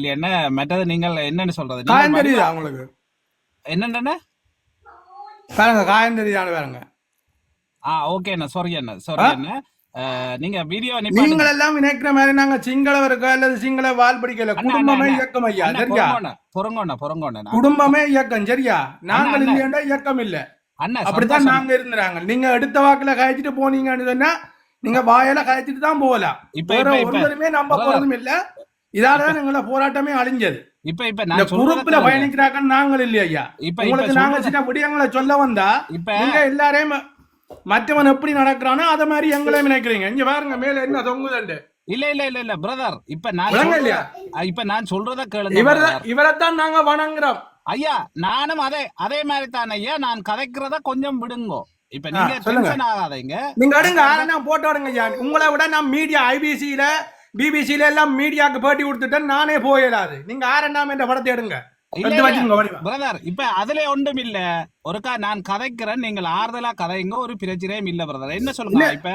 இல்லையா என்ன மற்றது நீங்கள் என்னன்னு சொல்றது? காயம் தெரியுதா உங்களுக்கு? என்னென்ன பாருங்க காயம் தெரியுதான்னு பாருங்க. ஆ ஓகே அண்ணா. சாரி அண்ணா. சாரி அண்ணா. நீங்க வீடியோ நீங்கள் எல்லாம் நினைக்கிற மாதிரி நாங்க சிங்களவருக்கு அல்லது சிங்கள வால் பிடிக்கல குடும்பமே இயக்கம் ஐயா சரியா? பொறுங்கோண்ணா, பொறுங்கோண்ணா குடும்பமே இயக்கம் சரியா? நாங்கள். இல்லையாண்டா இயக்கம் இல்ல. அண்ணா அப்படித்தான். நாங்க இருந்துறாங்க. நீங்க எடுத்த வாக்குல காய்ச்சிட்டு போனீங்கன்னு சொன்னா நீங்க வாயில காய்ச்சிட்டு தான் போகலாம். இப்ப ஒருவருமே நம்ப. போறதும் இல்ல. இதாலதான் எங்களோட போராட்டமே அழிஞ்சது. இப்ப இப்ப இந்த குரூப்ல சொல்றத பயணிக்கிறாங்க நாங்கள் இல்லையா ஐயா? இப்ப உங்களுக்கு நாங்க சின்ன விடயங்களை சொல்ல வந்தா இப்ப நீங்க எல்லாரையும் மற்றவன் எப்படி நடக்கிறானோ அத மாதிரி எங்களையும் நினைக்கிறீங்க. இங்க பாருங்க மேல என்ன தொங்குதண்டு. இல்ல இல்ல இல்ல இல்ல பிரதர் இப்ப நான் இல்லையா? இப்ப நான் சொல்றத கேளுங்க இவர். இவரைத்தான் நாங்க வணங்குறோம். ஐயா நானும் அதே அதே மாதிரி தான் ஐயா. நான் கதைக்கிறத கொஞ்சம் விடுங்கோ. இப்ப நீங்க. டென்ஷன் ஆகாதீங்க. நீங்க அடுங்க போட்டோ அடுங்க ஐயா. உங்களை விட நான் மீடியா ஐபிசியில பிபிசியில எல்லாம் மீடியாக்கு பேட்டி கொடுத்துட்டேன் நானே போயிடாது நீங்க ஆரண்டாம் என்ற படத்தை எடுங்க பிரதர் இப்ப அதுல ஒன்றும் இல்ல. ஒருக்கா நான் கதைக்கிறேன் நீங்கள் ஆறுதலா கதைங்க ஒரு பிரச்சனையும் இல்ல பிரதர் என்ன சொல்லுங்க இப்ப?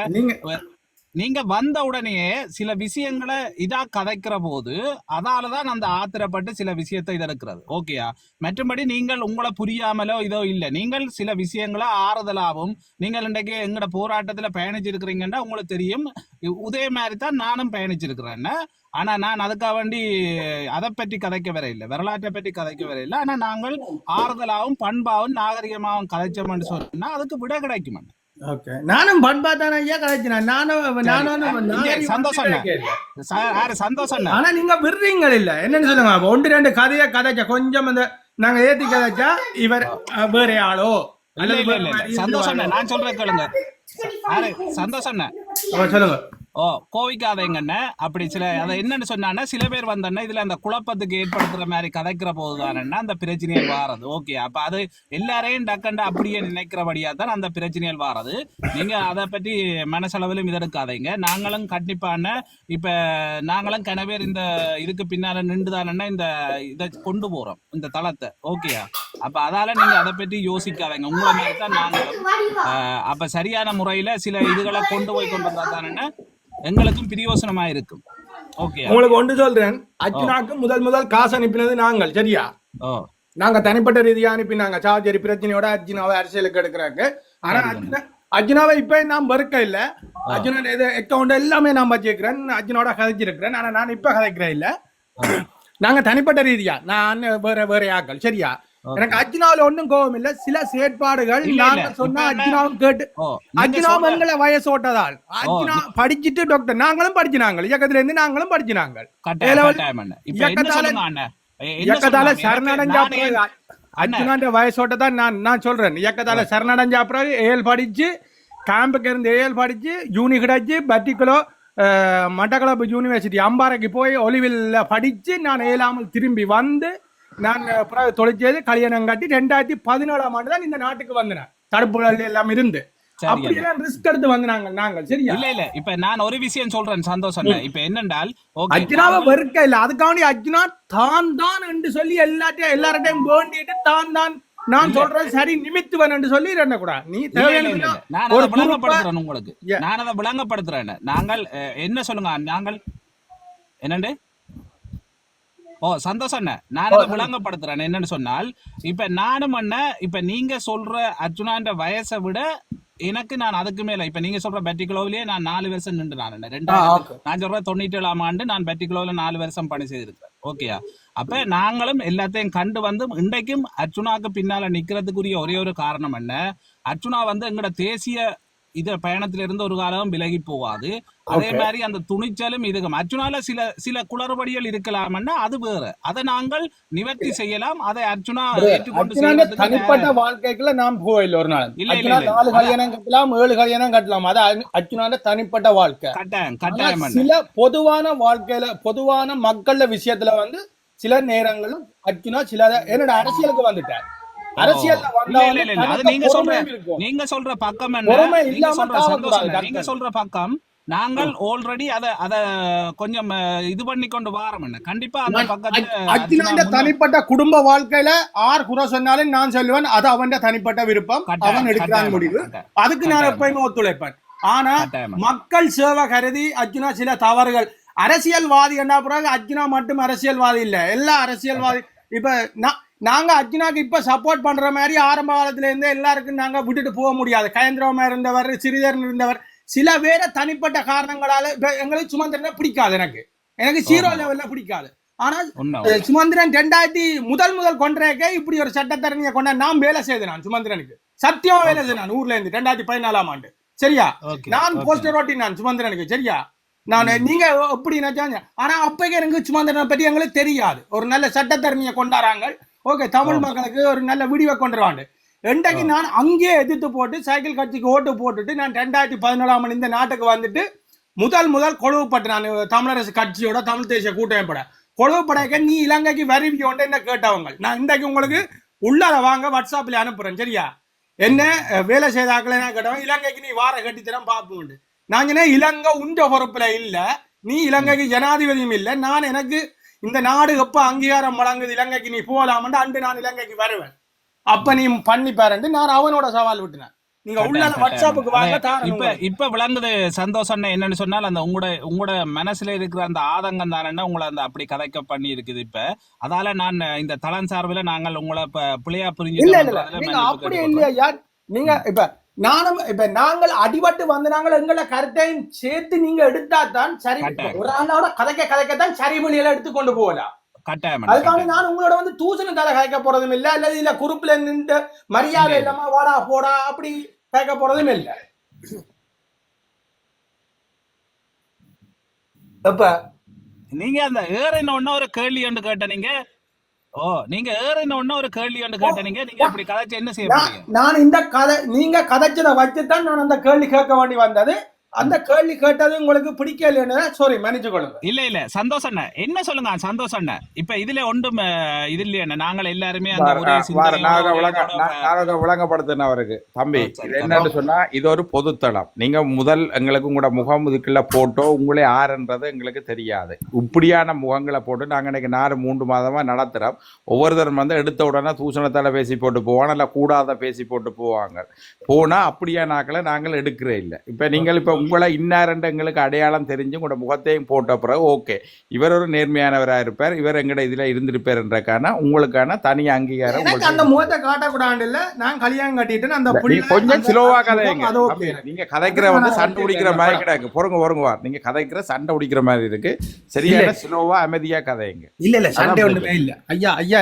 நீங்க வந்த உடனே சில விஷயங்களை இதா கதைக்கிற போது அதாலதான் அந்த ஆத்திரப்பட்டு சில விஷயத்தை இது எடுக்கிறது. ஓகேயா மற்றபடி நீங்கள் உங்களை புரியாமலோ இதோ இல்ல. நீங்கள் சில விஷயங்களை ஆறுதலாகவும் நீங்கள் இன்றைக்கு எங்கட போராட்டத்துல பயணிச்சிருக்கிறீங்கன்னா உங்களுக்கு தெரியும். இ- இதே மாதிரி தான் நானும் பயணிச்சிருக்கிறேன் ஆனா நான் அதுக்காக வேண்டி அதை பற்றி கதைக்க வர இல்லை வரலாற்றை பற்றி கதைக்க வர இல்லை ஆனா நாங்கள் ஆறுதலாகவும் பண்பாகவும் நாகரிகமாகவும் கதைச்சோம்னு சொன்னா அதுக்கு விட கிடைக்கும் ஓகே நானும் பண்பா தானே ஐயா கலைச்சினேன் நானும் நானும் சந்தோஷம் சந்தோஷம் ஆனா நீங்க விடுறீங்க இல்ல என்னன்னு சொல்லுங்க. ஒன்று ரெண்டு கதையை கதைச்சா கொஞ்சம் அந்த நாங்க ஏத்தி கதைச்சா இவர் வேற ஆளோ? சந்தோஷம். நான் சொல்றேன் கேளுங்க. சந்தோஷம் சொல்லுங்க. ஓ கோவிக்காதேங்கண்ண. அப்படி சில அதை என்னன்னு சொன்னான்னா சில பேர் வந்தோன்னா இதுல அந்த குழப்பத்துக்கு ஏற்படுத்துற மாதிரி கதைக்கிற போதுதானன்னா அந்த பிரச்சனைகள் வாரது. ஓகே அப்ப அது எல்லாரையும் டக்கண்டா அப்படியே நினைக்கிறபடியா தான் அந்த பிரச்சனைகள் வாரது. நீங்க அதை பற்றி மனசளவிலும் இதெடுக்காதீங்க. நாங்களும் கண்டிப்பான இப்ப நாங்களும் கனவேர் இந்த இதுக்கு பின்னால நின்றுதானன்னா இந்த இதை கொண்டு போறோம் இந்த தளத்தை. ஓகேயா அப்ப அதால நீங்க அதை பற்றி யோசிக்காதீங்க. உங்களை மாதிரி தான் நாங்களும். அப்ப சரியான முறையில சில இதுகளை கொண்டு போய் கொண்டு வந்தா தானே எங்களுக்கும் பிரியோசனமா இருக்கும் ஓகே உங்களுக்கு ஒன்று சொல்றேன். அர்ஜுனாக்கு முதல் முதல் காசு அனுப்பினது நாங்கள் சரியா? நாங்க தனிப்பட்ட ரீதியா அனுப்பினாங்க. சார்ஜரி பிரச்சனையோட அர்ஜுனாவை அரசியலுக்கு எடுக்கிறாங்க. ஆனா அர்ஜுனாவை இப்ப நான் வெறுக்க இல்ல. அர்ஜுனன் இது அக்கௌண்ட் எல்லாமே நான் வச்சிருக்கிறேன். அர்ஜுனோட கதைச்சிருக்கிறேன். ஆனா நான் இப்ப கதைக்கிறேன் இல்ல. நாங்க தனிப்பட்ட ரீதியா நான் வேற வேற ஆக்கள் சரியா. எனக்கு அர்ஜுனாவில ஒண்ணும் கோபம் இல்ல. சில செயற்பாடுகள் நாங்க. சொன்னா அர்ஜுனாவும் கேட்டு ஓ நீங்க அர்ஜுனா சொல்ற- மங்கள வயசோட்டதால் அர்ஜுனா படிச்சுட்டு டாக்டர் நாங்களும் படிச்சினாங்க. இயக்கத்துல இருந்து நாங்களும் படிச்சினாங்க. ஏல- இயக்கத்தால-? சரணடைஞ்சா அர்ஜுனாண்ட வயசோட்ட தான் நான் நான் சொல்றேன். இயக்கத்தால சரணடைஞ்சா பிறகு ஏழு படிச்சு கேம்புக்கு இருந்து ஏழு படிச்சு யூனி கிடைச்சு பர்டிகுலோ மட்டக்களப்பு யூனிவர்சிட்டி அம்பாறைக்கு போய் ஒலிவில் படிச்சு நான் ஏழாமல் திரும்பி வந்து நான் தொழிற்செய்து கல்யாணம் கட்டி ரெண்டாயிரத்தி பதினேழாம் ஆண்டு தான் இந்த நாட்டுக்கு வந்தேன். தடுப்புகள் எல்லாம் இருந்து. அப்படியெல்லாம் ரிஸ்க் எடுத்து வந்து நாங்கள் சரியா? இல்ல இல்ல. இப்ப நான் ஒரு விஷயம் சொல்றேன் சந்தோஷம். இப்ப என்னென்றால் அர்ஜுனாவை வெறுக்க இல்ல. அதுக்காண்டி அர்ஜுனா தான் தான் என்று சொல்லி எல்லாத்தையும் எல்லார்ட்டையும் வேண்டிட்டு தான் தான் நான் சொல்றேன். சரி நிமித்துவன் என்று சொல்லி என்ன கூட. நீ. நான் அதை விளங்கப்படுத்துறேன் உங்களுக்கு. நான் அதை விளங்கப்படுத்துறேன். நாங்கள் என்ன சொல்லுங்க நாங்கள் என்னண்டு? ஓ சந்தோஷம் அண்ணே. நான் அதை விளங்கப்படுத்துறேன். என்னன்னு சொன்னால் இப்ப நானும் அண்ணே இப்ப நீங்க சொல்ற அர்ஜுனான்ற வயசை விட எனக்கு நான் அதுக்கு மேல இப்ப நீங்க சொல்ற பெட்டிகுலோவிலேயே நான் நாலு வருஷம் நின்று நான் okay. நான் சொல்ற தொண்ணூற்றி ஏழாம் ஆண்டு நான் பெட்டிகுலோவில் நாலு வருஷம் பணி செய்திருக்கிறேன். ஓகேயா அப்ப நாங்களும் எல்லாத்தையும் கண்டு வந்து இன்றைக்கும் அர்ச்சுனாக்கு பின்னால நிக்கிறதுக்குரிய ஒரே ஒரு காரணம் என்ன அர்ச்சுனா வந்து எங்கட தேசிய இது பயணத்துல இருந்து ஒரு காலம் விலகி போவாது அதே. மாதிரி அந்த துணிச்சலும் இதுக்கும். அர்ச்சுனால சில சில குளறுபடிகள் இருக்கலாம்னா அது வேற. அதை நாங்கள் நிவர்த்தி செய்யலாம். அதை அர்ச்சுனா ஏற்றுக்கொண்டு தனிப்பட்ட வாழ்க்கைக்குள்ள நாம் போயில்ல ஒரு நாள். இல்ல, இல்ல, அர்ஜுனா. நாலு கல்யாணம் கட்டலாம் ஏழு கல்யாணம் கட்டலாம். அது அர்ஜு- அர்ஜுனாண்ட தனிப்பட்ட வாழ்க்கை. கட்டாயம் கட்டாயம். சில பொதுவான வாழ்க்கையில பொதுவான மக்கள விஷயத்துல வந்து சில நேரங்களும் அர்ஜுனா சில என்னோட அரசியலுக்கு வந்துட்டார். நீங்க சொல்ற இருக்கும். நீங்க சொல்ற பக்கம் நீங்க சொல்ற சந்தோஷம்? நீங்க. சொல்ற பக்கம் நாங்கள் ஆல்ரெடி அத அத கொஞ்சம் இது பண்ணி கொண்டு வாரம் என்ன? கண்டிப்பா அந்த பக்கத்துல தனிப்பட்ட குடும்ப வாழ்க்கையில ஆர் குறை சொன்னாலும் நான் சொல்லுவேன். அது அவன் தனிப்பட்ட விருப்பம். அவன் எடுக்கிறான் முடிவு. அதுக்கு நான். எப்பயுமே ஒத்துழைப்பேன். ஆனா. மக்கள் சேவை கருதி அர்ஜுனா சில தவறுகள். அரசியல்வாதி என்ன பிறகு அர்ஜுனா மட்டும் அரசியல்வாதி இல்ல. எல்லா அரசியல்வாதி இப்ப நா- நாங்க அர்ஜுனாக்கு இப்ப சப்போர்ட் பண்ற மாதிரி ஆரம்ப காலத்துல இருந்தே எல்லாருக்கும் நாங்க விட்டுட்டு போக முடியாது. கயந்திரமா இருந்தவர் சிறிதரன் இருந்தவர். சில பேரை தனிப்பட்ட காரணங்களால இப்ப எங்களுக்கு சுமந்திரனை பிடிக்காது எனக்கு. எனக்கு ஜீரோ லெவல்ல பிடிக்காது. ஆனா உண்மை அஹ், சுமந்திரன் ரெண்டாயிரத்தி முதல் முதல் கொண்டேக்க இப்படி ஒரு சட்டத்தரணியை கொண்ட நான் வேலை செய்தேன் நான் சுமந்திரனுக்கு. சத்தியமா வேலை செய்தேன் ஊர்ல இருந்து ரெண்டாயிரத்தி பதினாலாம் ஆண்டு. சரியா? நான் போஸ்டர் ஓட்டி நான் சுமந்திரனுக்கு சரியா? நான் நீங்க எப்படி நினைச்சாங்க ஆனா அப்பவே எனக்கு சுமந்திரனை பத்தி எங்களுக்கு தெரியாது. ஒரு நல்ல சட்டத்தரணியை கொண்டாடுறாங்க ஓகே தமிழ் மக்களுக்கு ஒரு நல்ல வீடியோ கொண்டுருவாங்க. ரெண்டைக்கு நான் அங்கேயே எதிர்த்து போட்டு சைக்கிள் கட்சிக்கு ஓட்டு போட்டுட்டு நான் ரெண்டாயிரத்தி பதினேழாம் இந்த நாட்டுக்கு வந்துட்டு முதல் முதல் கொழுவுப்பட்டு நான் தமிழரசு கட்சியோட தமிழ் தேசிய கூட்டமைப்பட. கொழுவுப்படைக்க நீ இலங்கைக்கு வருவியோன்னு என்ன கேட்டவங்க? நான் இன்றைக்கு உங்களுக்கு உள்ளார வாங்க வாட்ஸ்அப்ல அனுப்புறேன் சரியா? என்ன வேலை செய்தாக்கள் என்ன கேட்டவங்க? இலங்கைக்கு நீ வார கட்டித்தரம் பார்ப்போம் நான் இலங்கை உண்ட பொறுப்புல இல்ல நீ இலங்கைக்கு ஜனாதிபதியும் இல்ல நான் எனக்கு இந்த நாடு எப்ப அங்கீகாரம் வழங்குது இலங்கைக்கு நீ போகலாமண்டு அன்று நான் இலங்கைக்கு வருவேன். அப்ப நீ பண்ணி பாருன்னு நான் அவனோட சவால் விட்டுனேன். நீங்க உள்ள வாட்ஸ்அப்புக்கு வாங்க இப்ப. இப்ப விளங்குது சந்தோஷம் என்னன்னு சொன்னால் அந்த உங்களோட உங்களோட மனசுல இருக்கிற அந்த ஆதங்கம் தானே உங்களை அந்த அப்படி கதைக்க பண்ணி இருக்குது இப்ப. அதால நான் இந்த தளம் சார்பில் நாங்கள் உங்களை இப்ப பிள்ளையா இல்ல இல்ல இல்ல. புரிஞ்சு இல்லையா? நீங்க இப்ப நானும் இப்ப நாங்கள் அடிபட்டு வந்து நாங்கள் எங்களை கருத்தையும் சேர்த்து நீங்க எடுத்தா தான் சரி. ஒரு ஆளோட கதைக்க கதைக்கத்தான் சரி மொழியில எடுத்து கொண்டு போகலாம். அதுக்காக நான் உங்களோட வந்து தூசணம் தலை கதைக்க போறதும் இல்ல அல்லது இல்ல குறுப்புல நின்று மரியாதை இல்ல. இல்லாம வாடா போடா அப்படி கேட்க போறதும் இல்ல. இப்ப நீங்க அந்த ஏறின உடனே ஒரு கேள்வி ஒன்று கேட்ட நீங்க. ஓ நீங்க ஏறின உடனே ஒரு கேள்வி ஒன்று கேட்ட நீங்க அப்படி கதைச்சு என்ன செய்ய நான் இந்த கதை நீங்க கதைச்சதை வச்சுதான் நான் அந்த கேள்வி கேட்க வேண்டி வந்தது. அந்த கேள்வி கேட்டது உங்களுக்கு பிடிக்கலன்னு சாரி மன்னிச்சு கொள்ளுங்க. இல்ல இல்ல. சந்தோஷம் அண்ணா. என்ன சொல்லுங்க சந்தோஷம் அண்ணா. இப்ப இதுல ஒன்றும் இது இல்லையா நாங்கள் எல்லாருமே அந்த ஒரே நாங்க ஒரே விளங்க இதோட, நான் நான் அதை விளங்கப்படுத்தினேன் அவருக்கு. தம்பி என்னன்னு சொன்னா இது ஒரு பொதுத்தளம். நீங்க முதல் எங்களுக்கு உங்களோட முகம் இதுக்குள்ள போட்டோ உங்களே யாருன்றது எங்களுக்கு தெரியாது. இப்படியான முகங்களை போட்டு நாங்க இன்னைக்கு நாலு மூன்று மாதமா நடத்துறோம். ஒவ்வொருத்தரும் வந்து எடுத்த உடனே தூசணத்தால பேசி போட்டு போவாங்க இல்ல கூடாத பேசி போட்டு போவாங்க. போனா அப்படியான ஆக்களை நாங்கள் எடுக்கிறே இல்லை. இப்ப நீங்கள் இப்ப உங்களை இன்னாரண்டு எங்களுக்கு அடையாளம் தெரிஞ்சு உங்களோட முகத்தையும் போட்ட பிறகு ஓகே. இவர் ஒரு நேர்மையானவராக இருப்பார் இவர் எங்கட இதுல இருந்திருப்பார்ன்றக்கான உங்களுக்கான தனி அங்கீகாரம் அந்த முகத்தை காட்டக்கூடாது இல்ல நான் கல்யாணம் கட்டிட்டு அந்த கொஞ்சம் அந்த- ஸ்லோவா அந்த கதைங்க. நீங்க கதைக்கிற வந்து சண்டை பிடிக்கிற மாதிரி கிடக்கு. பொறுங்க பொறுங்க. வா நீங்க கதைக்கிற சண்டை பிடிக்கிற மாதிரி இருக்கு. சரியான ஸ்லோவா அமைதியா கதைங்க. இல்ல இல்ல சண்டே ஒண்ணுமே இல்ல. ஐயா ஐயா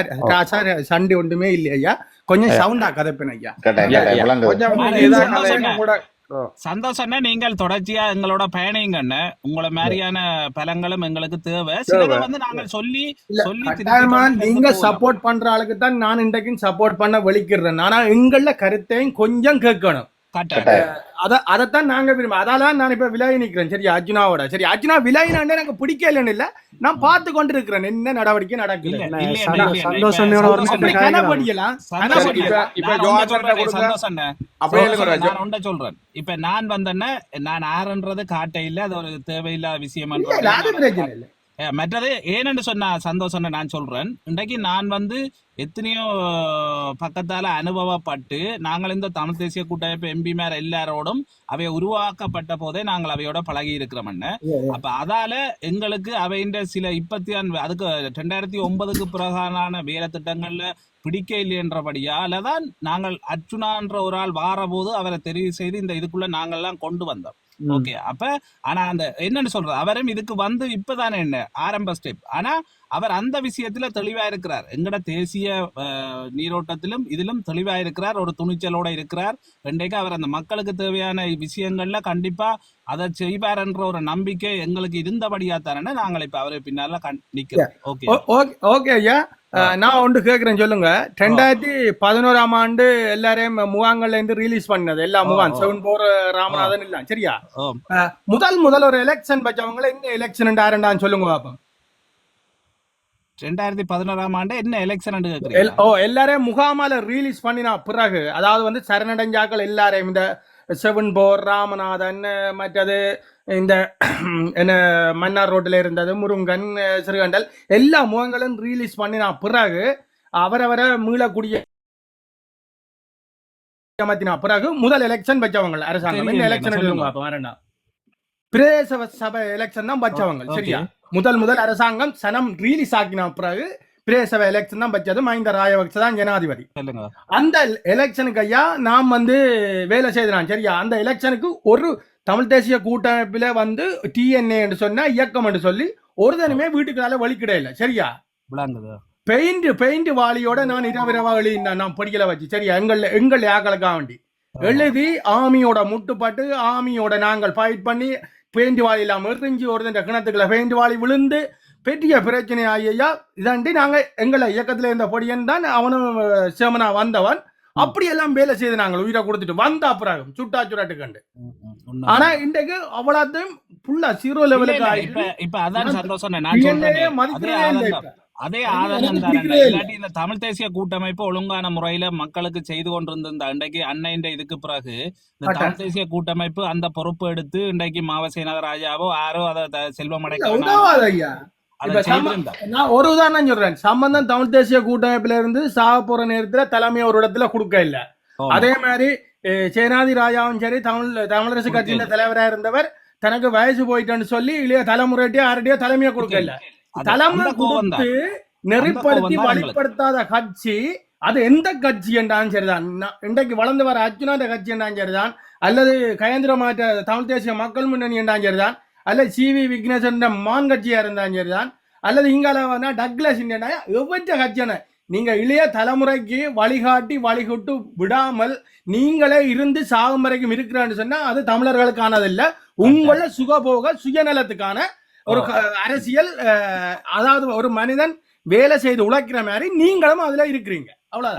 சண்டே ஒண்ணுமே இல்ல ஐயா. கொஞ்சம் சவுண்டா கதைப்பேன் ஐயா. கொஞ்சம் சந்தோஷம்னா நீங்கள் தொடர்ச்சியா எங்களோட பயணிங்கன்னு உங்களை மாதிரியான பலங்களும் எங்களுக்கு தேவை. சிலதை வந்து நாங்கள் சொல்லி சொல்லி நீங்க. சப்போர்ட் பண்ற ஆளுக்கு தான் நான் இன்றைக்கும் சப்போர்ட் பண்ண வெளிக்கிறேன் ஆனா எங்கள கருத்தையும் கொஞ்சம் கேட்கணும். அதைத்தான் நாங்க விரும்ப அதால நான் இப்ப விலகி நிக்கிறேன். சரி அர்ஜுனாவோட. சரி அர்ஜுனா விலகினாண்டே எனக்கு பிடிக்கலன்னு இல்ல. நான் பார்த்து கொண்டு இருக்கிறேன் என்ன நடவடிக்கை நடக்குது? சொல்றேன், இப்ப நான் வந்தேன்னா நான் ஆறுன்றது காட்ட இல்ல அது ஒரு தேவையில்லாத விஷயம் மற்றது ஏனென்று சொன்னா சந்தோஷம் நான் சொல்றேன். இன்றைக்கு நான் வந்து எத்தனையோ பக்கத்தால அனுபவப்பட்டு நாங்கள் இந்த தமிழ் தேசிய கூட்டமைப்பு எம்பி மேல எல்லாரோடும் அவை உருவாக்கப்பட்ட போதே நாங்கள் அவையோட பழகி இருக்கிறோம்னு அப்ப அதால எங்களுக்கு அவையின் சில இப்பத்தியான் அதுக்கு ரெண்டாயிரத்தி ஒன்பதுக்கு பிறகான வேலை திட்டங்கள்ல பிடிக்க இல்லைன்றபடியால தான் நாங்கள் அர்ச்சுனான்ற ஒரு ஆள் வாரபோது அவரை தெரிவு செய்து இந்த இதுக்குள்ள நாங்கள்லாம் கொண்டு வந்தோம். ஓகே. அப்ப ஆனா அந்த என்னன்னு சொல்றது? அவரும் இதுக்கு வந்து இப்பதானே என்ன ஆரம்ப ஸ்டெப் ஆனா அவர் அந்த விஷயத்துல தெளிவா இருக்கிறார். எங்கட தேசிய நீரோட்டத்திலும் இதிலும் தெளிவா இருக்கிறார். ஒரு துணிச்சலோட இருக்கிறார். ரெண்டைக்கு அவர் அந்த மக்களுக்கு தேவையான விஷயங்கள்ல கண்டிப்பா அதை செய்வார்ன்ற ஒரு நம்பிக்கை எங்களுக்கு இருந்தபடியா தானே நாங்கள் இப்ப அவரை பின்னால கண்- நிக்கிறோம். ஓகே ஓகே ஐயா. நான் ஒன்று கேட்குறேன் சொல்லுங்க. ரெண்டாயிரத்தி பதினோராம் ஆண்டு எல்லாரையும் முகாங்கள்ல இருந்து ரிலீஸ் பண்ணது எல்லா முகாம். செவன் போர் ராமநாதன் இல்ல சரியா? முதல் முதல் ஒரு எலெக்ஷன் வச்சவங்கள என்ன எலெக்ஷன் ஆரண்டான்னு சொல்லுங்க பாப்போம். ரெண்டாயிரத்தி பதினோராம் ஆண்டு என்ன எலெக்ஷன் ஓ எல்லாரையும் முகாமால ரிலீஸ் பண்ணினா பிறகு அதாவது வந்து சரணடைஞ்சாக்கள் எல்லாரையும் இந்த செவன் போர் ராமநாதன் மற்றது இந்த என்ன மன்னார் ரோட்டில் இருந்தது முருங்கன் சிறுகண்டல் எல்லா முகங்களும் ரிலீஸ் பண்ணினா பிறகு அவரவரை மீளக்கூடிய பிறகு முதல் எலெக்ஷன் வச்சவங்க அரசாங்கம். தெரியல, எலெக்ஷன் பிரதேச சபை எலெக்ஷன் தான் வச்சவங்க. சரியா? முதல் முதல் அரசாங்கம் சனம் ரிலீஸ் ஆக்கின பிறகு பிரதேச எலெக்ஷன் தான் வச்சது மஹிந்த ராஜபக்ச தான் ஜனாதிபதி. அந்த எலெக்ஷனுக்கு ஐயா நாம் வந்து வேலை செய்தான் சரியா? அந்த எலெக்ஷனுக்கு ஒரு தமிழ் தேசிய கூட்டமைப்பில வந்து டிஎன்ஏ என்று சொன்னா இயக்கம் என்று சொல்லி ஒரு தனிமே வீட்டுக்குள்ளால வழிக்கிட இல்லை. சரியா? பெயிண்ட் பெயிண்ட் வாளியோட நான் இரவிரவா எழுதினேன் நான் படிக்கல வச்சு. சரியா? எங்கள் எங்கள் யாக்களுக்காக வேண்டி. எழுதி ஆமியோட முட்டுப்பட்டு ஆமியோட நாங்கள் ஃபைட் பண்ணி பெயிண்ட் வாளி இல்லாம எரிஞ்சு ஒரு கிணத்துக்குள்ள பெயிண்ட் வாளி விழுந்து பெரிய பிரச்சனை ஐயா. இதாண்டி நாங்க எங்களை இயக்கத்துல இருந்த பொடியன் தான் அவனும் சேமனா வந்தவன். அப்படியெல்லாம் வேலை செய்து நாங்கள் உயிரை கொடுத்துட்டு வந்த அப்புறம் சுட்டா சுராட்டு கண்டு. ஆனா இன்றைக்கு அவ்வளோத்தையும் ஃபுல்லா ஜீரோ இல்ல, லெவலுக்கு ஆயிட்டு இப்ப இப்ப அதான் சந்தோஷம் நான் சொல்றேன். அதே இல்லை. இல்லாட்டி இந்த தமிழ் தேசிய கூட்டமைப்பு ஒழுங்கான முறையில மக்களுக்கு செய்து கொண்டிருந்த இந்த அன்றைக்கு அன்னைன்ற இதுக்கு பிறகு இந்த. தமிழ் தேசிய கூட்டமைப்பு அந்த பொறுப்பு எடுத்து இன்றைக்கு மாவசேனாத ராஜாவோ யாரோ அதை செல்வம் அடைக்க நான் ஒரு உதாரணம் சொல்றேன். சம்பந்தம் தமிழ் தேசிய கூட்டமைப்புல இருந்து சாக போற நேரத்துல தலைமை ஒரு இடத்துல கொடுக்க இல்ல. அதே மாதிரி சேனாதி ராஜாவும் சரி தமிழ் தமிழரசு கட்சியின் தலைவரா இருந்தவர் தனக்கு வயசு போயிட்டேன்னு சொல்லி இல்லையா தலைமுறைட்டியோ யார்கிட்டயோ தலைமையை கொடுக்க இல்ல. தலைமை. கொடுத்து நெறிப்படுத்தி வழிப்படுத்தாத கட்சி அது எந்த கட்சி என்றாலும் சரிதான். இன்றைக்கு வளர்ந்து வர அர்ஜுனாத கட்சி என்றாலும் சரிதான். அல்லது கயந்திர மாற்ற தமிழ் தேசிய மக்கள் முன்னணி என்றாலும் சரிதான். அல்லது சி வி விக்னேசன் மான் கட்சியா இருந்தாலும் சரிதான். அல்லது இங்கால டக்ளஸ் இந்தியனா எவ்வளவு கட்சியான? நீங்க இளைய தலைமுறைக்கு வழிகாட்டி வழிகட்டு விடாமல் நீங்களே இருந்து சாகும் வரைக்கும் இருக்கிறான்னு சொன்னா அது தமிழர்களுக்கானது இல்ல உங்கள சுகபோக சுயநலத்துக்கான ஒரு க- அரசியல் அதாவது ஒரு மனிதன் வேலை செய்து உழைக்கிற மாதிரி நீங்களும் அதுல இருக்கிறீங்க.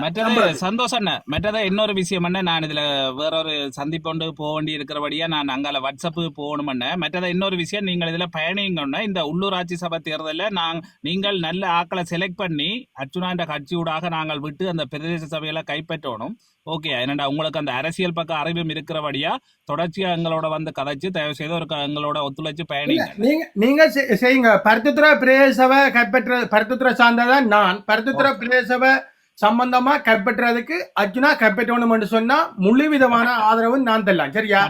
மற்றது. சந்தோஷம் என்ன? மற்றது இன்னொரு விஷயம் என்ன? நான் இதுல வேற ஒரு சந்திப்பொண்டு போக வேண்டி இருக்கிறபடியா நான் அங்கால வாட்ஸ்அப்பு போகணும்னு மற்றது இன்னொரு விஷயம் நீங்கள் இதுல பயணிங்கன்னா இந்த உள்ளூராட்சி சபை தேர்தலில் நாங் நீங்கள் நல்ல ஆக்களை செலக்ட் பண்ணி அர்ச்சுனாண்ட கட்சியூடாக நாங்கள் விட்டு அந்த பிரதேச சபையில கைப்பற்றணும். ஓகே என்னடா உங்களுக்கு அந்த அரசியல் பக்கம் அறிவும் இருக்கிறபடியா தொடர்ச்சியா எங்களோட வந்து கதைச்சு தயவு செய்து ஒரு எங்களோட ஒத்துழைச்சு பயணிங்க. நீங்க நீங்க செய்யுங்க. பருத்துத்துறை பிரதேசவை கைப்பற்ற பருத்துத்துறை சார்ந்ததான் நான். பருத்துத்துறை பிரதேசவை சம்பந்தமா கைப்பற்றதுக்கு அர்ஜுனா கைப்பற்றணும் சொன்னா முழு விதமான ஆதரவு நான் தரலாம். சரியா?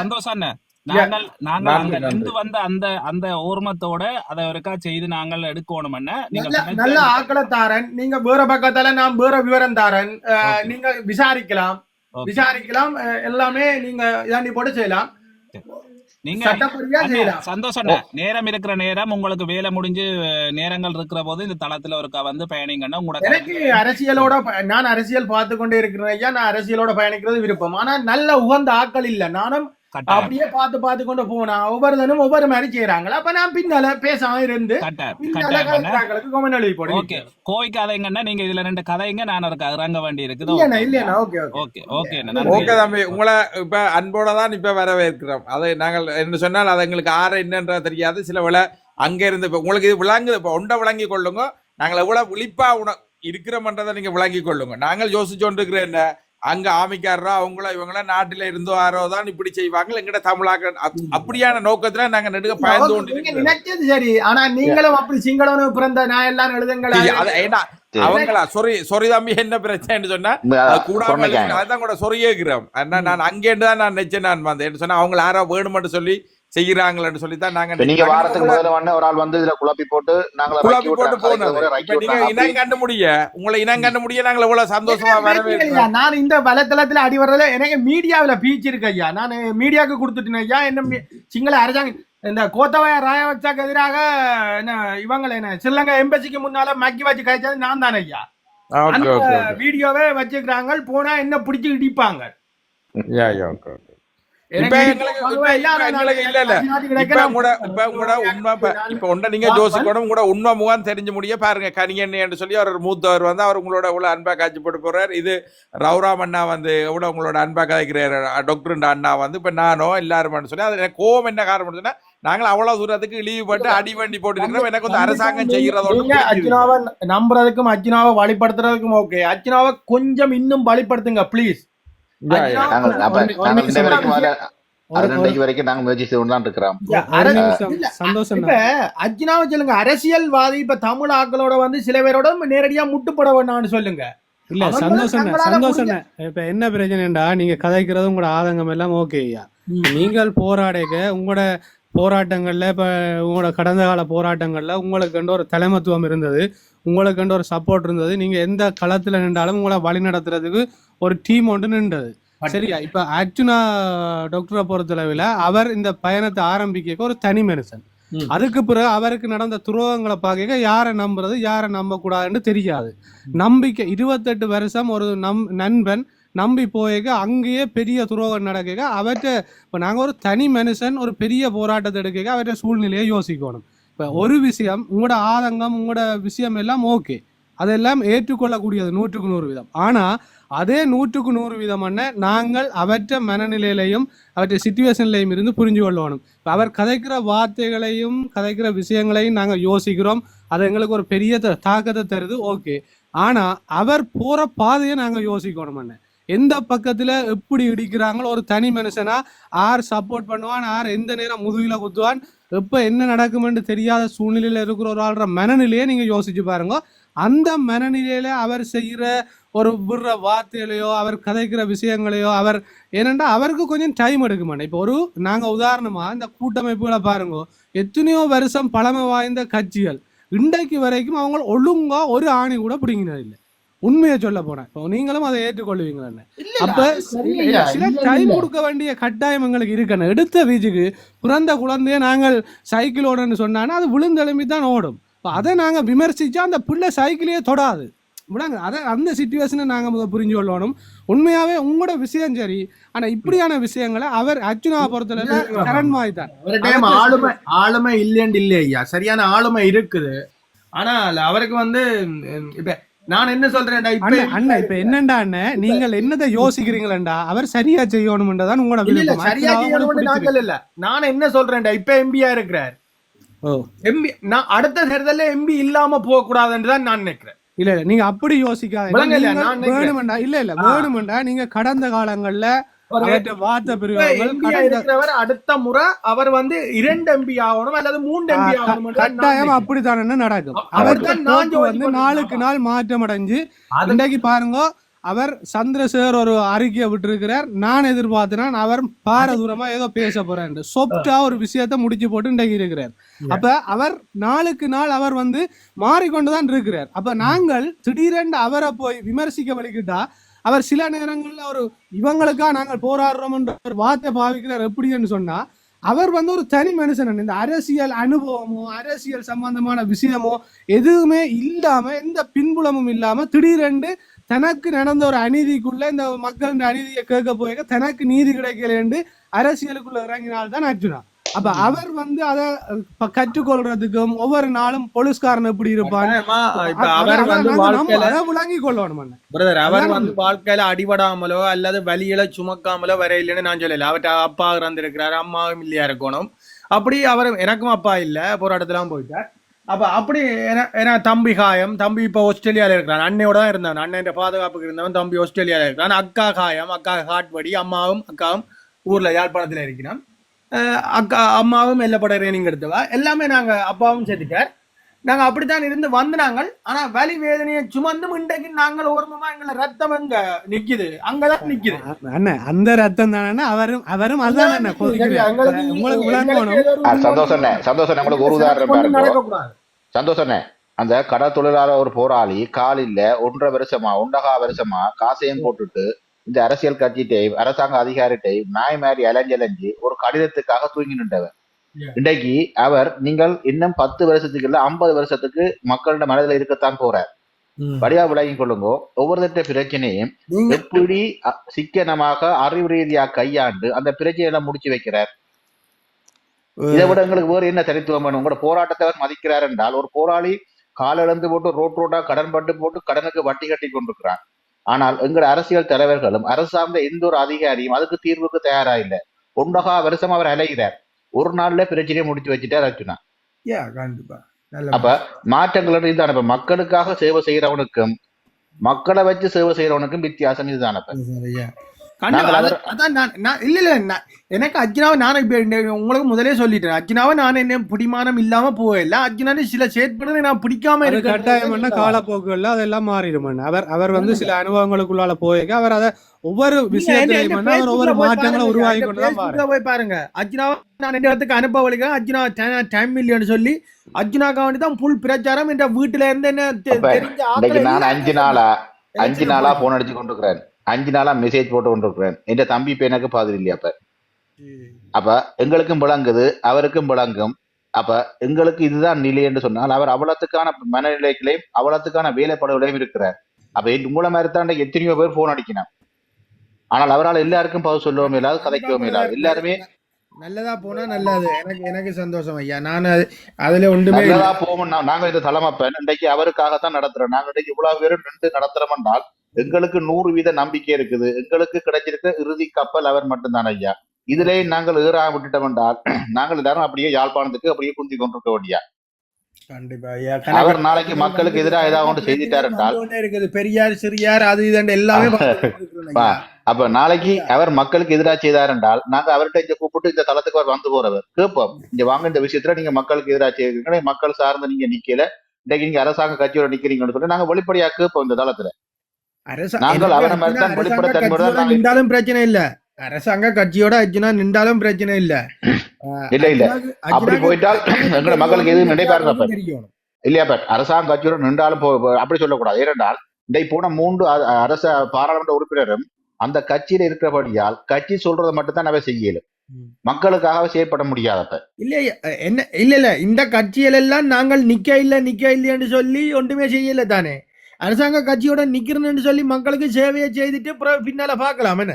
சந்தோஷம். நாங்கள் நாங்கள் அங்க. இருந்து வந்த அந்த அந்த ஓர்மத்தோட அதை ஒருக்கா செய்து நாங்கள் எடுக்கணும் நல்ல ஆக்களை தாரன். நீங்க வேற பக்கத்தால நான் வேற விவரம் தாரன். நீங்க விசாரிக்கலாம். விசாரிக்கலாம். எல்லாமே நீங்க இதாண்டி போட்டு செய்யலாம். நீங்க சந்தோஷம். நேரம் இருக்கிற நேரம் உங்களுக்கு வேலை முடிஞ்சு நேரங்கள் இருக்கிற போது இந்த தளத்துல ஒருக்கா வந்து பயணிங்கன்னா உங்களோட எனக்கு அரசியலோட நான் அரசியல் பார்த்து கொண்டே இருக்கிறேன் ஐயா. நான் அரசியலோட பயணிக்கிறது விருப்பம். ஆனா நல்ல உகந்த ஆட்கள் இல்ல. நானும் அப்படியே பார்த்து பார்த்து கொண்டு போனா ஒவ்வொருத்தனும் ஒவ்வொரு மாதிரி செய்யறாங்களா அப்ப நான் பின்னால பேசாம இருந்து comment எழுதி போடுவேன் ஓகே. கோவிக்காதீங்கன்னா நீங்க இதுல ரெண்டு கதைங்க நான் ஒரு இறங்க வேண்டி இருக்குது. இல்லையா இல்லையா ஓகே. ஓகே தம்பி. உங்களை இப்ப அன்போட தான் இப்ப வரவேற்கிறோம். அதை நாங்கள் என்ன சொன்னால் அது எங்களுக்கு ஆறு என்னன்ற தெரியாது. சில வேளை அங்க இருந்து இப்ப உங்களுக்கு இது விளங்குது. இப்ப உண்டை விளங்கி கொள்ளுங்க. நாங்கள் எவ்வளவு விழிப்பா உண இருக்கிறோம்ன்றதை நீங்க விளங்கி கொள்ளுங்க. நாங்கள் யோசிச்சோண்டு இருக்கிற என்ன? அங்க ஆமிக்காரரோ அவங்கள இவங்கள நாட்டில இருந்தோ யாரோ தான் இப்படி செய்வாங்க. எங்கிட்ட தமிழாக்க அப்- அப்படியான நோக்கத்துல நாங்க நெடுக பயந்து கொண்டு இருக்கிறோம். நினைச்சது சரி. ஆனா நீங்களும் அப்படி சிங்களவனு பிறந்த நான் எல்லாம் எழுதுங்கள்? இல்ல, அது ஏன்னா அவங்களா சொரி சொரி தம்பி என்ன பிரச்சனைன்னு சொன்னா கூடாம. அதான் கூட சொரியேக்கிறோம் அண்ணா நான் அங்கேருந்து தான் நான் நினைச்சேன் நான் வந்தேன். சொன்னா அவங்க யாரோ வேணுமென்று சொல்லி செய்யறாங்களன்னு சொல்லி தான் நாங்க நீங்க நாங்க வாரத்துக்கு முதல்ல வந்து ஒரு ஆள் வந்து இதுல குழப்பி போட்டு நாங்கள குழப்பி போட்டு. போனது நீங்க. இனம் கண்டு முடிய. உங்களை இனம் கண்டு முடிய நாங்கள் எவ்வளவு சந்தோஷமா வரவேற்கிறோம். நான் இந்த வலைத்தளத்துல அடி வர்றதுல எனக்கு மீடியாவுல பீச் இருக்கு ஐயா. நான் மீடியாவுக்கு கொடுத்துட்டேன் ஐயா. என்ன சிங்கள அரசாங்கம் இந்த கோத்தபாய ராயவச்சாக்கு எதிராக என்ன இவங்களை என்ன ஸ்ரீலங்கா எம்பசிக்கு முன்னால மக்கி வச்சு கழிச்சது நான் தானே ஐயா. வீடியோவே வச்சுக்கிறாங்க. போனா என்ன பிடிச்சு இடிப்பாங்க? இப்ப நாட்டு இப்ப கிடைக்கலாம். கூட கூட உண்மை நீங்க உண்மை முகம் தெரிஞ்சு முடிய பாருங்க. கனியண்ணு சொல்லி அவர் மூத்தவர் வந்து அவர் உங்களோட எவ்வளவு அன்பா காட்சி போட்டு போறாரு. இது ரவுராம் அண்ணா வந்து எவ்வளவு உங்களோட அன்பா கதைக்கிறாரு டாக்டர் அண்ணா வந்து இப்ப நானோ எல்லாரும் சொல்லி அது எனக்கு கோவம் என்ன காரணம் சொன்னா நாங்கள் அவ்வளவு தூரத்துக்கு இழிவுபட்டு அடி வண்டி போட்டு இருக்கிறோம். எனக்கு வந்து அரசாங்கம் செய்யறதோட நீங்க அர்ஜுனாவை நம்புறதுக்கும் அர்ஜுனாவை வழிபடுத்துறதுக்கும் ஓகே அர்ஜுனாவை கொஞ்சம் இன்னும் வழிபடுத்துங்க ப்ளீஸ் அர்ஜுனாவை சொல்லுங்க அரசியல்வாதி இப்ப தமிழ் ஆக்களோட வந்து சில பேரோட நேரடியா முட்டுப்பட வேண்டாம்னு சொல்லுங்க. இல்ல சந்தோஷம் சந்தோஷம் இப்ப என்ன பிரச்சனைடா நீங்க கதைக்கிறது உங்களோட ஆதங்கம் எல்லாம் ஓகே ஐயா. நீங்கள் போராடுக உங்களோட போராட்டங்கள்ல இப்ப உங்களோட கடந்த கால போராட்டங்கள்ல உங்களுக்கு ஒரு தலைமத்துவம் இருந்தது. உங்களுக்கு ஒரு சப்போர்ட் இருந்தது. நீங்க எந்த களத்துல நின்றாலும் உங்களை வழி நடத்துறதுக்கு ஒரு டீம் ஒன்று நின்றது. சரியா? இப்ப அர்ஜுனா டாக்டரை பொறுத்தளவில் அவர் இந்த பயணத்தை ஆரம்பிக்க ஒரு தனி மனுஷன். அதுக்கு பிறகு அவருக்கு நடந்த துரோகங்களை பார்க்க யாரை நம்புறது யாரை நம்ப கூடாதுன்னு தெரியாது நம்பிக்கை இருபத்தெட்டு வருஷம் ஒரு நம் நண்பன் நம்பி போயிருக்க அங்கேயே பெரிய துரோகம் நடக்க அவற்றை இப்போ நாங்கள் ஒரு தனி மனுஷன் ஒரு பெரிய போராட்டத்தை எடுக்க அவற்றை சூழ்நிலையை யோசிக்கணும். இப்போ ஒரு விஷயம் உங்களோட ஆதங்கம் உங்களோட விஷயம் எல்லாம் ஓகே. அதெல்லாம் ஏற்றுக்கொள்ளக்கூடியது நூற்றுக்கு நூறு வீதம். ஆனால் அதே நூற்றுக்கு நூறு வீதமான நாங்கள் அவற்ற மனநிலையிலையும் அவற்றை சுச்சுவேஷன்லையும் இருந்து புரிஞ்சு கொள்ளணும். இப்போ அவர் கதைக்கிற வார்த்தைகளையும் கதைக்கிற விஷயங்களையும் நாங்கள் யோசிக்கிறோம். அது எங்களுக்கு ஒரு பெரிய தாக்கத்தை தருது ஓகே. ஆனால் அவர் போகிற பாதையை நாங்கள் யோசிக்கணும் அண்ணே. எந்த பக்கத்தில் எப்படி இடிக்கிறாங்களோ ஒரு தனி மனுஷனா ஆர் சப்போர்ட் பண்ணுவான் ஆர் எந்த நேரம் முதுகில குத்துவான் எப்போ என்ன நடக்குமென்று தெரியாத சூழ்நிலையில் இருக்கிற ஒரு ஆள்ற மனநிலையை நீங்கள் யோசிச்சு பாருங்க. அந்த மனநிலையில அவர் செய்கிற ஒரு விடுற வார்த்தையிலையோ அவர் கதைக்கிற விஷயங்களையோ அவர் ஏனென்றா அவருக்கு கொஞ்சம் டைம் எடுக்க மாட்டேன். இப்போ ஒரு நாங்கள் உதாரணமாக இந்த கூட்டமைப்புகளை பாருங்க. எத்தனையோ வருஷம் பழமை வாய்ந்த கட்சிகள் இன்றைக்கு வரைக்கும் அவங்க ஒழுங்கா ஒரு ஆணி கூட பிடிங்கினது இல்லை உண்மையை சொல்ல போனேன் இப்போ நீங்களும் அதை ஏற்றுக்கொள்வீங்களே அப்ப சில டைம். கொடுக்க வேண்டிய கட்டாயம் எங்களுக்கு இருக்கணும். எடுத்த வீச்சுக்கு பிறந்த குழந்தைய நாங்கள் சைக்கிள் ஓடன்னு சொன்னாங்கன்னா அது விழுந்தெலும்பி தான் ஓடும். இப்போ அதை நாங்கள் விமர்சிச்சா அந்த பிள்ளை சைக்கிளையே தொடாது. விடாங்க அதை அந்த சுச்சுவேஷனை நாங்கள் முதல் புரிஞ்சு கொள்ளணும் உண்மையாவே உங்களோட விஷயம் சரி. ஆனா இப்படியான விஷயங்களை அவர் அர்ஜுனாவை பொறுத்தல கரண் மாதிரி தான் ஆளுமை ஆளுமை இல்லைன்னு இல்லை ஐயா சரியான ஆளுமை இருக்குது. ஆனால் அவருக்கு வந்து இப்ப நான் என்ன சொல்றேன்டா இப்ப அண்ணன் இப்ப என்னண்டா அண்ணன் நீங்கள் என்னதை யோசிக்கிறீங்களா அவர் சரியா செய்யணும்ன்றதான் உங்களோட விருப்பம். சரியா செய்யணும்னு. நாங்கள் இல்ல. நான் என்ன சொல்றேன்டா இப்ப எம்பியா இருக்கிறார். ஓ. எம்பி நான் அடுத்த தேர்தல்ல எம்பி இல்லாம போக கூடாதுன்னு தான் நான் நினைக்கிறேன். இல்ல இல்ல நீங்க அப்படி யோசிக்காதீங்க. வேணுமெண்டா இல்ல இல்ல. வேணுமெண்டா நீங்க கடந்த காலங்கள்ல அடுத்த முறை அவர் வந்து இரண்டு எம்பி ஆகணும் அல்லது மூன்று எம்பி ஆகணும் கட்டாயம் அப்படித்தானே நடக்கும். அ- அவருக்கு அப்படித்தான் நான் போக்கு வந்து. நாளுக்கு நாள் மாற்றம் அடைஞ்சு இன்றைக்கு பாருங்க அவர் சந்திரசேகர் ஒரு அறிக்கையை விட்டிருக்கிறார். நான் எதிர்பார்த்தேன் அவர் பாரதூரமா ஏதோ பேச போறேன் சொப்டா ஒரு விஷயத்த முடிச்சு போட்டு இன்றைக்கு இருக்கிறார். அப்ப அவர் நாளுக்கு நாள் அவர் வந்து மாறிக்கொண்டுதான் இருக்கிறார். அப்ப நாங்கள் திடீரென்று அவரை போய் விமர்சிக்க வலிக்கிட்டா அவர் சில நேரங்களில் ஒரு இவங்களுக்கா நாங்கள் போராடுறோம்ன்ற ஒரு வார்த்தை பாவிக்கிறார். எப்படின்னு சொன்னால் அவர் வந்து ஒரு தனி மனுஷன். இந்த அரசியல் அனுபவமோ அரசியல் சம்பந்தமான விஷயமோ எதுவுமே இல்லாம எந்த பின்புலமும் இல்லாம திடீரென்று தனக்கு நடந்த ஒரு அநீதிக்குள்ள இந்த மக்களின் அநீதியை கேட்க போய் தனக்கு நீதி கிடைக்கலன்னு அரசியலுக்குள்ள இறங்கினால்தான் அர்ஜுனா. அப்ப அவர் வந்து அதை கற்றுக்கொள்றதுக்கும் ஒவ்வொரு நாளும் போலீஸ்காரன் எப்படி இருப்பான்? விளங்கி கொள்ளணும். பிரதர் அவர் வந்து வாழ்க்கையில அடிபடாமலோ அல்லது வலியில சுமக்காமலோ வர இல்லைன்னு நான் சொல்லல. அவர்கிட்ட அப்பா இறந்திருக்கிறாரு அம்மாவும் இல்லையா இருக்கணும். அப்படி அவர் எனக்கும் அப்பா இல்ல போராட்டத்திலாம் போயிட்டார். அப்ப அப்படி என தம்பி காயம் தம்பி இப்ப ஆஸ்திரேலியால இருக்கிறான். அன்னையோட தான் இருந்தான். அண்ணன் பாதுகாப்புக்கு இருந்தவன் தம்பி ஆஸ்திரேலியால இருக்கிறான். அக்கா காயம் அக்கா ஹாட்படி அம்மாவும் அக்காவும் ஊர்ல யாழ்ப்பாணத்துல இருக்கிறான். அக்கா அம்மாவும் எல்லப்பட ட்ரைனிங் எடுத்தவா? எல்லாமே நாங்க அப்பாவும் சேர்த்துட்டார் நாங்க அப்படித்தான் இருந்து வந்தாங்க. ஆனா வலி வேதனையை சுமந்து இன்றைக்கு நாங்கள் ஓர்மமா எங்களை ரத்தம் எங்க நிக்குது. அங்கதான் நிக்குது. அண்ணன் அந்த ரத்தம் தானே அவரும் அவரும் ஆ, சந்தோஷம் சந்தோஷம் உங்களுக்கு ஒரு உதாரணம். சந்தோஷம் அந்த கடல் தொழிலாளர் ஒரு போராளி காலில்ல ஒன்றரை வருஷமா ஒன்றகா வருஷமா காசையும் போட்டுட்டு இந்த அரசியல் கட்சிட்டையும் அரசாங்க அதிகாரிட்டையும் நாய் மாதிரி அலைஞ்சலைஞ்சு ஒரு கடிதத்துக்காக தூங்கி நின்றவர். இன்றைக்கு அவர் நீங்கள் இன்னும் பத்து வருஷத்துக்கு இல்ல ஐம்பது வருஷத்துக்கு மக்களோட மனதில் இருக்கத்தான் போறார். வடிவா விளங்கி கொள்ளுங்க ஒவ்வொருத்த பிரச்சனையும் எப்படி சிக்கனமாக அறிவு ரீதியா கையாண்டு அந்த பிரச்சனையை முடிச்சு வைக்கிறார்? இதை விட எங்களுக்கு வேறு என்ன தனித்துவம் வேணும்? உங்களோட போராட்டத்தை அவர் மதிக்கிறார் என்றால் ஒரு போராளி காலிழந்து போட்டு ரோட் ரோட்டா கடன் பட்டு போட்டு கடனுக்கு வட்டி கட்டி கொண்டிருக்கிறான். ஆனால் எங்கள் அரசியல் தலைவர்களும் அரசாங்க எந்த ஒரு அதிகாரியும் அதுக்கு தீர்வுக்கு தயாரா இல்ல ஒன்றகா வருஷம் அவர் அலைகிறார். ஒரு நாள்ல பிரச்சனையை முடிச்சு வச்சுட்டார் அர்ஜுனா. அப்ப மாற்றங்கள் இதுதான். இப்ப மக்களுக்காக சேவை செய்யறவனுக்கும் மக்களை வச்சு சேவை செய்யறவனுக்கும் வித்தியாசம் இதுதான் அப்ப அதான் அதான் நான் நான் இல்ல இல்ல நான் எனக்கு அர்ஜுனாவை நான் இப்ப உங்களுக்கு முதலே சொல்லிட்டேன். அர்ஜுனாவை நான் என்ன பிடிமானம் இல்லாம போகல. அர்ஜுனான சில செயற்படுறது நான் பிடிக்காம அது இருக்கேன் கட்டாயம் காலப்போக்குகள்ல அதெல்லாம் மாறிடும் அவர் அவர் வந்து சில அனுபவங்களுக்குள்ளால போயிருக்க. அவர் அதை ஒவ்வொரு விஷயத்திலையும் அவர் ஒவ்வொரு மாற்றங்களை உருவாகி பாரு போய் பாருங்க. அர்ஜுனாவை நான் ரெண்டு இடத்துக்கு அனுப்ப வலிக்கிறேன். அர்ஜுனா டைம் இல்லைன்னு சொல்லி அர்ஜுனாக்கா வேண்டி தான் புல் பிரச்சாரம் என்ற வீட்டுல இருந்து என்ன தெரிஞ்ச அஞ்சு நாளா அஞ்சு நாளா போன் அடிச்சு கொண்டிருக்கிறேன். அஞ்சு நாளா மெசேஜ் போட்டு கொண்டிருக்கிறேன். என் தம்பி இப்ப எனக்கு பாதிரி இல்லையா அப்ப? அப்ப எங்களுக்கும் விளங்குது அவருக்கும் விளங்கும். அப்ப எங்களுக்கு இதுதான் நிலை என்று சொன்னால் அவர் அவ்வளத்துக்கான மனநிலைகளையும் அவ்வளத்துக்கான வேலைப்பாடுகளையும் இருக்கிறார். அப்ப என் உங்களை மாதிரி தான் எத்தனையோ பேர் போன் அடிக்கணும் ஆனால் அவரால் எல்லாருக்கும் பதில் சொல்லவும் இல்லாது கதைக்கவும் இல்லாது எல்லாருமே நல்லதா போனா நல்லது. எனக்கு எனக்கு சந்தோஷம் ஐயா. நான் அது- அதுல ஒன்றுமே நல்லதா போவோம் நாங்க இந்த தலைமப்பன் இன்றைக்கு அவருக்காகத்தான் நடத்துறோம். நாங்க இன்றைக்கு இவ்வளவு பேரும் நின்று நடத்துறோம் என்றால் எங்களுக்கு நூறு வீத நம்பிக்கை இருக்குது. எங்களுக்கு கிடைச்சிருக்க இறுதி கப்பல் அவர் மட்டும்தான் ஐயா. இதிலே நாங்கள் ஈராக விட்டுட்டோம் என்றால் நாங்கள் எல்லாரும் அப்படியே யாழ்ப்பாணத்துக்கு அப்படியே குந்தி கொண்டிருக்க வேண்டியா கண்டிப்பா. அவர் நாளைக்கு மக்களுக்கு எதிராக ஏதாவது ஒன்று செய்துட்டார் என்றால் இருக்குது. பெரியார் சிறியார் அது இது எல்லாமே. அப்ப நாளைக்கு அவர் மக்களுக்கு எதிராக செய்தார் என்றால் நாங்க அவர்கிட்ட இங்க கூப்பிட்டு இந்த தளத்துக்கு அவர் வந்து போறவர். கேட்போம். இங்க வாங்க இந்த விஷயத்துல நீங்க மக்களுக்கு எதிராக செய்யறீங்க மக்கள் சார்ந்து நீங்க நிக்கல. இன்னைக்கு நீங்க அரசாங்க கட்சியோட நிக்கிறீங்கன்னு சொல்லி நாங்க வெளிப்படையா கேட்போம் இந்த தளத்துல. நாங்கள் அவரை மாதிரி தான் வெளிப்படை பிரச்சனை இல்ல. அரசாங்க கட்சியோட அர்ஜுனா நின்றாலும் பிரச்சனை இல்ல. இல்ல இல்ல. அப்படி போயிட்டால் எங்களை மக்களுக்கு எதுவும் நினைப்பாருங்க இல்லையா பட் அரசாங்க கட்சியோட நின்றாலும் அப்படி சொல்லக்கூடாது. ஏனென்றால் இதை போன மூன்று அரச பாராளுமன்ற உறுப்பினரும் அந்த கட்சியில இருக்கிறபடியால் கட்சி சொல்றதை மட்டும் தான் அவை செய்யலும். மக்களுக்காக செயற்பட முடியாதப்ப இல்ல என்ன இல்ல இல்ல. இந்த கட்சிகள் எல்லாம் நாங்கள் நிக்க இல்ல நிக்க இல்லைன்னு சொல்லி ஒன்றுமே செய்யல தானே. அரசாங்க கட்சியோட நிக்கிறேன்னு சொல்லி மக்களுக்கு சேவையை செய்துட்டு பின்னால பார்க்கலாம் என்ன?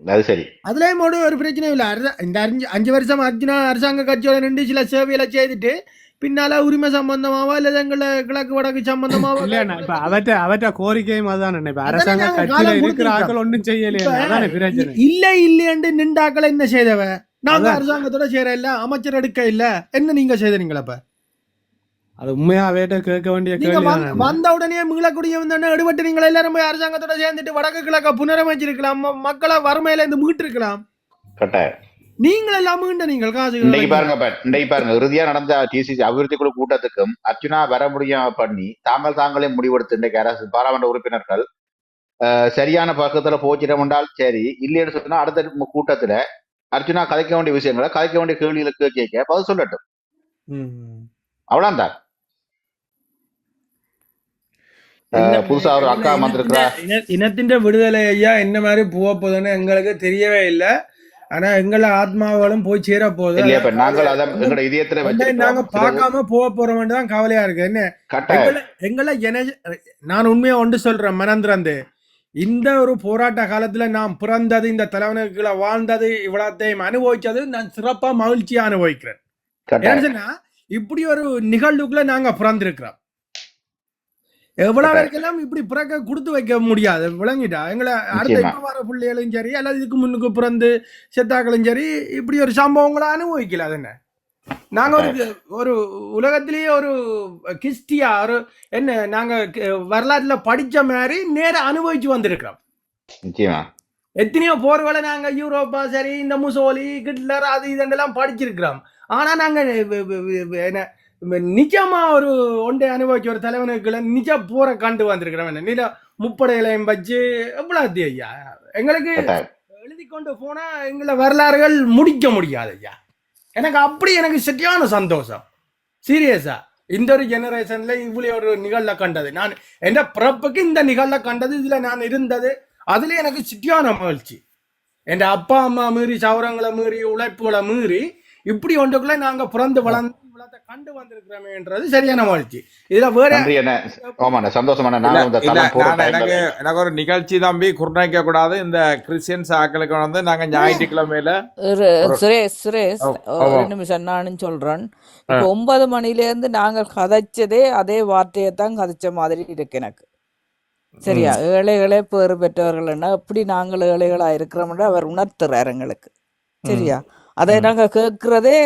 அது சரி. அதுலயும் ஒரு ஒரு பிரச்சனையும் இல்ல. இந்த அஞ்சு அஞ்சு வருஷம் அர்ஜுனா அரசாங்க கட்சியோட நின்று சில சேவைகளை செய்துட்டு பின்னால உரிமை சம்பந்தமாவோ இல்ல எங்களை கிழக்கு வடக்கு சம்பந்தமாவோ இப்ப அவற்ற அவற்ற கோரிக்கையும் அதுதான் இப்ப அதானே அரசாங்க கட்சியில இருக்கிற. ஆட்கள் ஒன்றும் செய்யலையா. இல்ல இல்லையண்டு நின்றாக்களை என்ன செய்தவ? நாங்க. அரசாங்கத்தோட சேர இல்ல அமைச்சர் எடுக்க இல்ல. என்ன நீங்க செய்தீங்களா இப்ப? அது உண்மையா அவையிட்ட கேட்க வேண்டிய கேள்வி வந்த- வந்த உடனே மீளக்கூடிய வந்தோடனே எடுபட்டு நீங்க எல்லாரும் போய் அரசாங்கத்தோட சேர்ந்துட்டு வடக்கு கிழக்க புனரமைச்சிருக்கலாம் மக்களை வறுமையில இருந்து மீட்டு இருக்கலாம் கட்டாயம். நீங்கள் எல்லாம் மீண்ட நீங்கள் காசு இன்னைக்கு பாருங்க பட் இன்னைக்கு பாருங்க இறுதியா நடந்த டிசிசி அபிவிருத்தி குழு கூட்டத்துக்கும் அர்ச்சுனா வர முடியாம பண்ணி தாங்கள் தாங்களே முடிவெடுத்து இன்னைக்கு அரசு பாராளுமன்ற உறுப்பினர்கள் சரியான பக்கத்துல போச்சிடம் என்றால் சரி இல்லைன்னு சொன்னா அடுத்த கூட்டத்துல அர்ச்சுனா கதைக்க வேண்டிய விஷயங்களை கதைக்க வேண்டிய கேள்விகளுக்கு கேட்க பதில் சொல்லட்டும். அவ்வளவுதான். புதுசா ஒரு அக்கா வந்திருக்கிறா. இனத்தின் விடுதலை ஐயா என்ன மாதிரி போக போகுதுன்னு எங்களுக்கு தெரியவே இல்லை. ஆனா எங்கள ஆத்மாவுகளும் போய் சேர போகுது இல்லையா இப்ப நாங்கள் அதை எங்களோட இதயத்துல நாங்க பார்க்காம போக போறோம் தான் கவலையா இருக்கு. என்ன? எங்களை எங்களை நான் உண்மையா ஒன்று சொல்றேன் மனந்திரந்து இந்த ஒரு போராட்ட காலத்துல நான் பிறந்தது இந்த தலைவனுக்குள்ள வாழ்ந்தது இவ்வளத்தையும் அனுபவிச்சது நான் சிறப்பா மகிழ்ச்சியா அனுபவிக்கிறேன். ஏன்னு சொன்னா இப்படி ஒரு நிகழ்வுக்குள்ள நாங்க பிறந்திருக்கிறோம். எவ்வளவு பேருக்கெல்லாம் இப்படி பிறக்க கொடுத்து வைக்க முடியாது? விளங்கிட்டா? எங்களை அடுத்த. இப்ப வர பிள்ளைகளும் சரி அல்லது இதுக்கு முன்னுக்கு பிறந்து செத்தாக்களும் சரி இப்படி ஒரு சம்பவங்களை அனுபவிக்கல அது என்ன? நாங்க ஒரு ஒரு உலகத்திலேயே ஒரு கிறிஸ்டியா ஒரு என்ன நாங்க வரலாற்றுல படிச்ச மாதிரி நேர அனுபவிச்சு வந்திருக்கிறோம். எத்தனையோ போர்களை நாங்க யூரோப்பா சரி இந்த முசோலி ஹிட்லர் அது இதெல்லாம் படிச்சிருக்கிறோம். ஆனா நாங்க என்ன நிஜமா ஒரு ஒன்றை அனுபவிச்ச ஒரு தலைவனுக்குள்ள நிஜ போரை கண்டு வந்திருக்கிறோம் என்ன? நில முப்படைகளையும் வச்சு எவ்வளவு ஐயா? எங்களுக்கு எழுதி கொண்டு போனா எங்களை வரலாறுகள் முடிக்க முடியாது ஐயா. எனக்கு அப்படி எனக்கு சரியான சந்தோஷம். சீரியஸா இந்த ஒரு ஜெனரேஷன்ல இவ்வளவு ஒரு நிகழ்ல கண்டது. நான் எந்த பிறப்புக்கு இந்த நிகழ்ல கண்டது இதுல நான் இருந்தது. அதுல எனக்கு சிட்டியான மகிழ்ச்சி. என் அப்பா அம்மா மீறி சவரங்களை மீறி உழைப்புகளை மீறி இப்படி ஒன்றுக்குள்ள நாங்க பிறந்து வளர்ந்து இவ்வளத்தை கண்டு வந்திருக்கிறோமேன்றது சரியான மகிழ்ச்சி இதுல வேற ஆமாண்ணே சந்தோஷமான எனக்கு எனக்கு ஒரு நிகழ்ச்சி தம்பி குறுநிக்க கூடாது இந்த கிறிஸ்டியன்ஸ் ஆக்களுக்கு வந்து நாங்க ஞாயிற்றுக்கிழமையில சுரேஷ் சுரேஷ் ஒரு. நிமிஷம் நானும் சொல்றேன். இப்போ ஒன்பது மணில இருந்து நாங்கள் கதைச்சதே அதே வார்த்தையை தான் கதைச்ச மாதிரி இருக்கு எனக்கு. சரியா? ஏழைகளே பேறு பெற்றவர்கள்னா எப்படி நாங்கள் ஏழைகளா இருக்கிறோம்னு அவர் உணர்த்துறார் எங்களுக்கு. சரியா? அதை நாங்க கேட்கறதே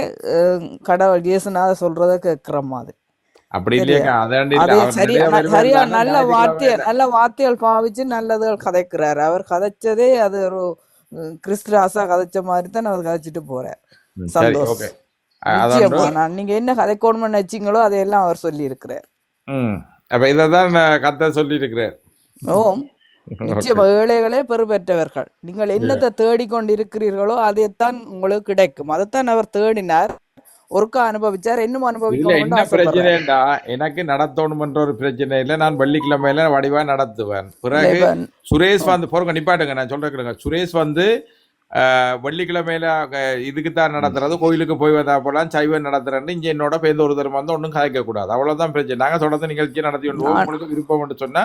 கடவுள் இயேசுநாத சொல்றத கேட்கிற மாதிரி. அப்படி சரியா? நல்ல வார்த்தை. நல்ல வார்த்தைகள் பாவிச்சு நல்லதுகள் கதைக்கிறார். அவர் கதைச்சதே அது ஒரு கிறிஸ்துராசா கதைச்ச மாதிரி தான் அவர் கதைச்சிட்டு போறார். ம், சரி சந்தோஷ். ஓகே. அதான் நிச்சயமா நான் நீங்க என்ன கதைக்கணும்னு நினைச்சீங்களோ அதையெல்லாம் அவர் சொல்லி இருக்கிறார் அப்ப இதை தான் கத்த சொல்லியிருக்கிறேன் ஓம். நிச்சயமா ஏழைகளே பெறுபெற்றவர்கள். நீங்கள் என்னத்தை தேடிக்கொண்டு இருக்கிறீர்களோ அதைத்தான் உங்களுக்கு கிடைக்கும். அதைத்தான் அவர் தேடினார். ஒருக்கா அனுபவிச்சார் இன்னும் இதுல அனுபவிக்கணும்னு என்ன பிரச்சனைடா? எனக்கு நடத்தணும்ன்ற ஒரு பிரச்சனை இல்லை. நான் வெள்ளிக்கிழமையில வடிவா நடத்துவேன். பிறகு சுரேஷ் வந்து போறங்க நிப்பாட்டுங்க நான் சொல்றேன். சுரேஷ் வந்து வெள்ளிக்கிழமையில அஹ், இதுக்கு தான் நடத்துறது கோயிலுக்கு போய் வந்தா போலாம் சைவம் நடத்துறேன்னு இங்க என்னோட பேருந்து ஒரு தரம் வந்து ஒன்றும் கதைக்க கூடாது. அவ்வளவுதான் பிரச்சனை. நாங்க தொடர்ந்து நிகழ்ச்சி நடத்தி உங்களுக்கு விருப்பம் சொன்னா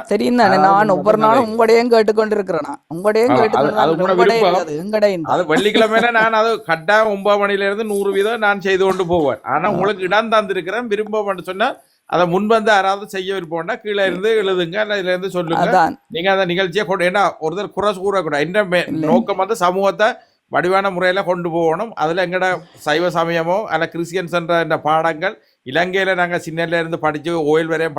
அதாவது நான் ஒவ்வொரு நாளும் உங்களையும் கேட்டுக்கொண்டு இருக்கிறேன் உங்களையும் கேட்டுக்கொண்டு அது வெள்ளிக்கிழமையில நான் அது கட்டாயம் ஒன்பது மணில இருந்து நூறு வீதம் நான் செய்து கொண்டு போவேன். ஆனா உங்களுக்கு இடம் தந்திருக்கிறேன் விருப்பம் சொன்னா அதை முன்வந்து யாராவது செய்ய விருப்பம்னா கீழே இருந்து எழுதுங்க இதுல இருந்து சொல்லுங்க. நீங்க அந்த நிகழ்ச்சியை கொண்டு ஏன்னா ஒருத்தர் குறை கூறக்கூடாது. என்ன. நோக்கம் வந்து சமூகத்தை வடிவான முறையில கொண்டு போகணும். அதுல எங்கட சைவ சமயமோ அல்ல கிறிஸ்டியன்ஸ் என்ற இந்த பாடங்கள் இலங்கையில நாங்க சின்னல இருந்து படிச்சு ஓயில் வரையும்